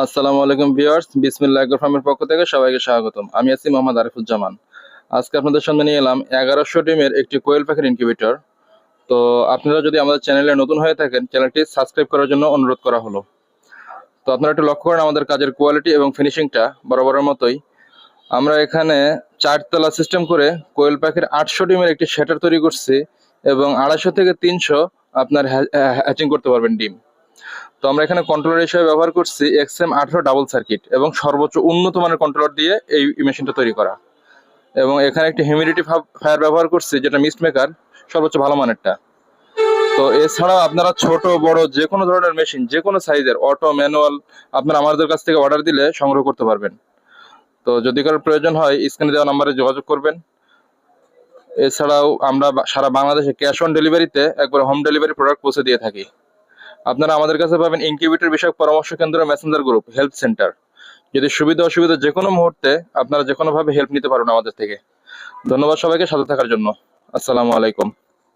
আসসালামু আলাইকুম ভিউয়ার্স, বিসমিল্লাহ এগ্রো পক্ষ থেকে সবাইকে স্বাগতম। আমি আছি মোহাম্মদ আরিফুজ্জামান। আজকে আপনাদের সামনে নিয়ে এলাম এগারোশো ডিমের একটি কোয়েল পাখির ইনকিউবেটর তো আপনারা যদি আমাদের চ্যানেলে নতুন হয়ে থাকেন, চ্যানেলটি সাবস্ক্রাইব করার জন্য অনুরোধ করা হলো। তো আপনারা একটু লক্ষ্য করেন আমাদের কাজের কোয়ালিটি এবং ফিনিশিংটা বরাবরের মতোই। আমরা এখানে চারতলা সিস্টেম করে কোয়েল পাখির আটশো ডিমের একটি শেটার তৈরি করছি এবং আড়াইশো থেকে তিনশো আপনার হ্যাচিং করতে পারবেন ডিম। তো আমরা এখানে কন্ট্রোলার হিসেবে ব্যবহার করছি এক্সএম আঠারো ডাবল সার্কিট এবং সর্বোচ্চ উন্নত মানের কন্ট্রোলার দিয়ে এই মেশিনটা তৈরি করা। এবং এখানে একটি হিউমিডিটি ফায়ার ব্যবহার করছি যেটা মিস্ট মেকার সর্বোচ্চ ভালো মানেরটা। তো এছাড়াও আপনারা ছোট, বড় যে কোনো ধরনের মেশিন যে কোনো সাইজের অটো ম্যানুয়াল আপনারা আমাদের কাছ থেকে অর্ডার দিলে সংগ্রহ করতে পারবেন। তো যদি কারোর প্রয়োজন হয় স্ক্রিনে দেওয়া নাম্বারে যোগাযোগ করবেন। এছাড়াও আমরা সারা বাংলাদেশে ক্যাশ অন ডেলিভারিতে একবার হোম ডেলিভারি প্রোডাক্ট পৌঁছে দিয়ে থাকি। আপনারা আমাদের কাছে পাবেন ইনকিউবেটর বিষয়ক পরামর্শ কেন্দ্র মেসেঞ্জার গ্রুপ হেল্প সেন্টার যদি সুবিধা অসুবিধা যে কোনো মুহূর্তে আপনারা যে কোনোভাবে হেল্প নিতে পারবেন আমাদের থেকে। ধন্যবাদ সবাইকে সাথে থাকার জন্য। আসসালামু আলাইকুম।